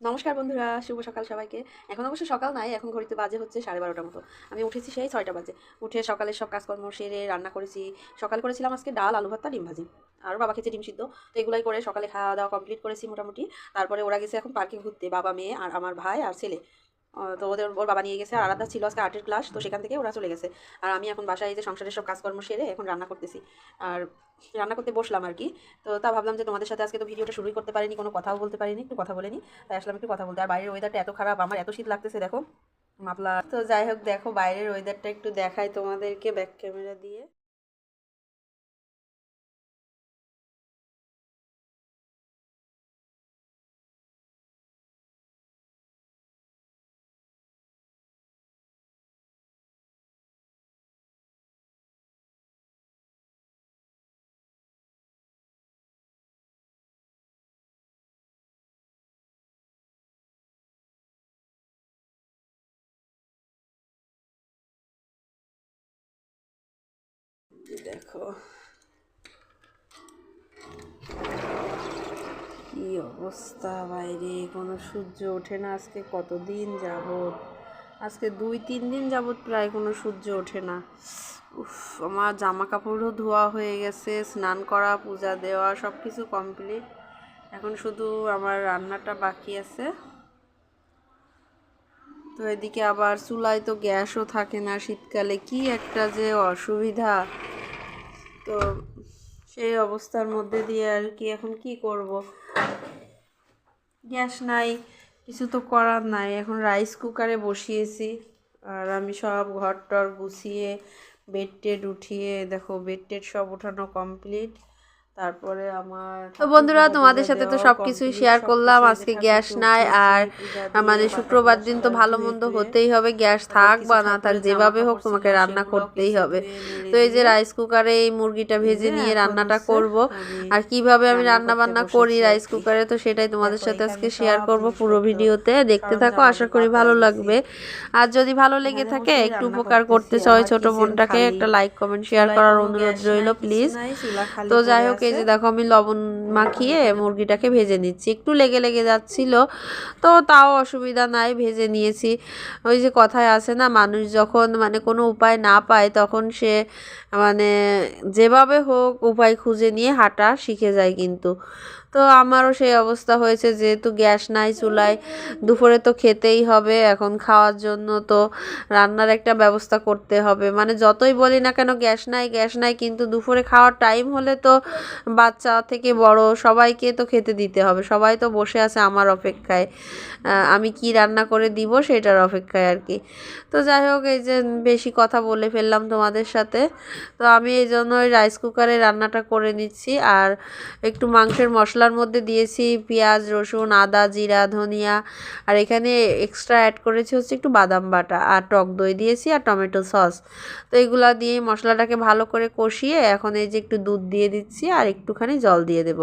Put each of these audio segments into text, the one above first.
নমস্কার বন্ধুরা, শুভ সকাল সবাইকে। এখন অবশ্য সকাল নাই, এখন ঘড়িতে বাজে হচ্ছে সাড়ে বারোটার মতো। আমি উঠেছি সেই ছয়টা বাজে। উঠে সকালের সব কাজকর্ম সেরে রান্না করেছি। সকাল করেছিলাম আজকে ডাল, আলু ভর্তা, ডিম ভাজি। আরও বাবা খেয়েছে ডিম সিদ্ধ। তো এগুলাই করে সকালে খাওয়া দাওয়া কমপ্লিট করেছি মোটামুটি। তারপরে ওরা গেছে এখন পার্কে ঘুরতে। বাবা, মেয়ে আর আমার ভাই আর ছেলে। তো ওদের ওর বাবা নিয়ে গেছে আর আলাদা ছিল আজকে আর্টের ক্লাস তো সেখান থেকে ওরা চলে গেছে। আর আমি এখন বাসায় যে সংসারের সব কাজকর্ম সেরে এখন রান্না করতেছি। আর রান্না করতে বসলাম আর কি। তো তা ভাবলাম যে তোমাদের সাথে আজকে তো ভিডিওটা শুরুই করতে পারিনি, কোনো কথাও বলতে পারিনি একটু কথা বলে নি তাই আসলাম একটু কথা বলতে। আর বাইরের ওয়েদারটা এত খারাপ, আমার এত শীত লাগতেছে, দেখো। মাপলা। তো যাই হোক, দেখো বাইরের ওয়েদারটা একটু দেখাই তোমাদেরকে ব্যাক ক্যামেরা দিয়ে। দেখো। কি অবস্থা বাইরে? কোনো সূর্য ওঠে না আজকে? কতদিন যাবত আজকে দুই, তিন দিন যাবত প্রায় কোনো সূর্য ওঠে না। উফ, আমার জামা কাপড়ও ধোয়া হয়ে গেছে, স্নান করা, পূজা দেওয়া সব কিছু কমপ্লিট। এখন শুধু আমার রান্নাটা বাকি আছে। তো এদিকে আবার চুলায় তো গ্যাসও থাকে না শীতকালে। কি একটা যে অসুবিধা। তো সেই অবস্থার মধ্যে দিয়ে আর কি এখন কি করব? গ্যাস নাই, কিছু তো করার নাই। এখন রাইস কুকারে বসিয়েছি। আর আমি সব ঘর টর গুছিয়ে বেড টেড উঠিয়ে, দেখো বেড টেড সব উঠানো কমপ্লিট তারপরে আমার তো বন্ধুরা তোমাদের সাথে তো সব কিছুই শেয়ার করলাম। আজকে গ্যাস নাই আর মানে শুক্রবার দিন তো ভালো মন্দ হতেই হবে গ্যাস থাক বা না থাক যেভাবে হোক তোমাকে রান্না করতেই হবে। তো এই যে রাইস কুকারে এই মুরগিটা ভেজে নিয়ে রান্নাটা করব। আর কীভাবে আমি রান্না বান্না করি রাইস কুকারে তো সেটাই তোমাদের সাথে আজকে শেয়ার করব পুরো ভিডিওতে। দেখতে থাকো আশা করি ভালো লাগবে। আর যদি ভালো লেগে থাকে একটু উপকার করতে চাও ছোট বোনটাকে একটা লাইক কমেন্ট শেয়ার করার অনুরোধ রইল প্লিজ তো যাই হোক এই যে দেখো আমি লবণ মাখিয়ে মুরগিটাকে ভেজে নিচ্ছি। একটু লেগে লেগে যাচ্ছিল, তো তাও অসুবিধা নাই, ভেজে নিয়েছি। ওই যে কথায় আছে না, মানুষ যখন মানে কোনো উপায় না পায়, তখন সে মানে যেভাবে হোক উপায় খুঁজে নিয়ে হাঁটা শিখে যায় কিন্তু। তো আমারও সেই অবস্থা হয়েছে, যেহেতু গ্যাস নাই চুলায়, দুপুরে তো খেতেই হবে, এখন খাওয়ার জন্য তো রান্নার একটা ব্যবস্থা করতে হবে। মানে যতই বলি না কেন, গ্যাস নাই গ্যাস নাই, কিন্তু দুপুরে খাওয়ার টাইম হলে তো বাচ্চা থেকে বড় সবাইকে তো খেতে দিতে হবে, সবাই তো বসে আছে আমার অপেক্ষায়। আমি কি রান্না করে দিব সেটার অপেক্ষায় আর কি। তো যাই হোক, এই যে বেশি কথা বলে ফেললাম তোমাদের সাথে। তো আমি এই জন্য রাইস কুকারে রান্নাটা করে নিচ্ছি, আর একটু মাংসের মশলার মধ্যে দিয়েছি পেঁয়াজ, রসুন, আদা, জিরা, ধনিয়া। আর এখানে এক্সট্রা অ্যাড করেছি হচ্ছে একটু বাদাম বাটা আর টক দই দিয়েছি আর টমেটো সস। তো এইগুলা দিয়ে মশলাটাকে ভালো করে কষিয়ে এখন এই যে একটু দুধ দিয়ে দিচ্ছি আর একটুখানি জল দিয়ে দেব।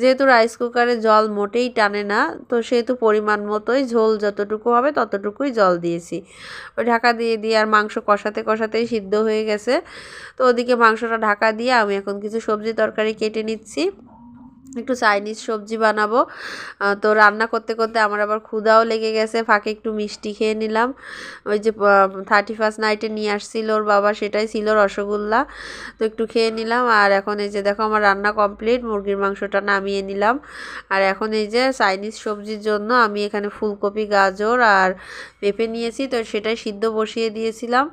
যেহেতু রাইস কুকারে জল মোটেই টানে না, তো সেহেতু পরিমাণ মতোই ঝোল যতটুকু হবে ততটুকুই জল দিয়েছি। ওই ঢাকা দিয়ে দিয়ে আর মাংস কষাতে কষাতেই সিদ্ধ হয়ে গেছে। তো ওদিকে মাংসটা ঢাকা দিয়ে আমি এখন কিছু সবজি তরকারি কেটে নিচ্ছি। একটু চাইনিজ সবজি বানাবো। তো রান্না করতে করতে আমার আবার ক্ষুধাও লেগে গেছে, ফাঁকে একটু মিষ্টি খেয়ে নিলাম। ওই যে থার্টি ফার্স্ট নাইটে নিয়ে আসছিল ওর বাবা, সেটাই ছিল রসগোল্লা। তো একটু খেয়ে নিলাম, আর এখন এই যে দেখো আমার রান্না কমপ্লিট মুরগির মাংসটা নামিয়ে নিলাম। আর এখন এই যে চাইনিজ সবজির জন্য আমি এখানে ফুলকপি, গাজর আর পেঁপে নিয়েছি, তো সেটাই সিদ্ধ বসিয়ে দিয়েছিলাম।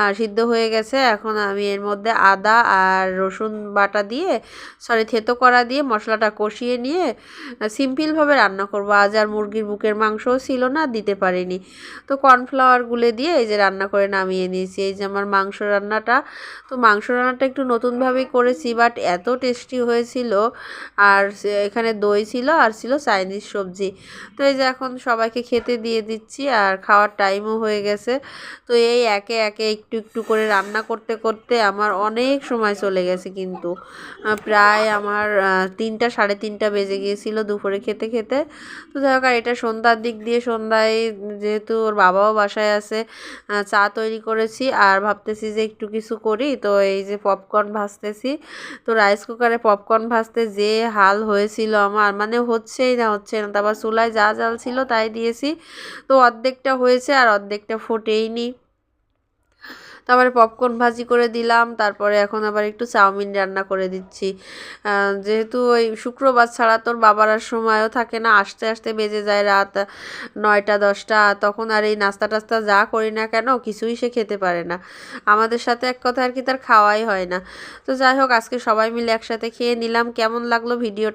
আর সিদ্ধ হয়ে গেছে। এখন আমি এর মধ্যে আদা আর রসুন বাটা দিয়ে সরি থেতো করা দিয়ে মশলাটা কষিয়ে নিয়ে সিম্পলভাবে রান্না করব। আজ আর মুরগির বুকের মাংসও ছিল না, দিতে পারিনি। তো কর্নফ্লাওয়ার গুলে দিয়ে এই যে রান্না করে নামিয়ে নিয়েছি। এই যে আমার মাংস রান্নাটা, তো মাংস রান্নাটা একটু নতুনভাবেই করেছি বাট এত টেস্টি হয়েছিল। আর এখানে দই ছিল আর ছিল চাইনিজ সবজি। তো এই যে এখন সবাইকে খেতে দিয়ে দিচ্ছি আর খাওয়ার টাইমও হয়ে গেছে। তো এই একে একে একটু একটু করে রান্না করতে করতে আমার অনেক সময় চলে গেছে কিন্তু। প্রায় আমার তিনটা, সাড়ে তিনটা বেজে গিয়েছিল দুপুরে খেতে খেতে। তো যাই এটা সন্ধ্যার দিক দিয়ে সন্ধ্যায় যেহেতু ওর বাবাও বাসায় আছে চা তৈরি করেছি আর ভাবতেছি যে একটু কিছু করি। তো এই যে পপকর্ন ভাজতেছি, তো রাইস কুকারে পপকর্ন ভাজতে যে হাল হয়েছিল আমার মানে হচ্ছেই না, হচ্ছে না। তারপর চুলায় যা জাল ছিল তাই দিয়েছি। তো অর্ধেকটা হয়েছে আর অর্ধেকটা ফোটেইনি। তারপরে পপকর্ন ভাজি করে দিলাম, তারপরে এখন আবার একটু চাউমিন রান্না করে দিচ্ছি। যেহেতু ওই শুক্রবার ছাড়া তোর বাবার আর সময়ও থাকে না, আসতে আসতে বেজে যায় রাত নয়টা, দশটা, তখন আর এই নাস্তা টাস্তা যা করি না কেন কিছুই সে খেতে পারে না। আমাদের সাথে এক কথা আর কি তার খাওয়াই হয় না। তো যাই হোক, আজকে সবাই মিলে একসাথে খেয়ে নিলাম। কেমন লাগল ভিডিও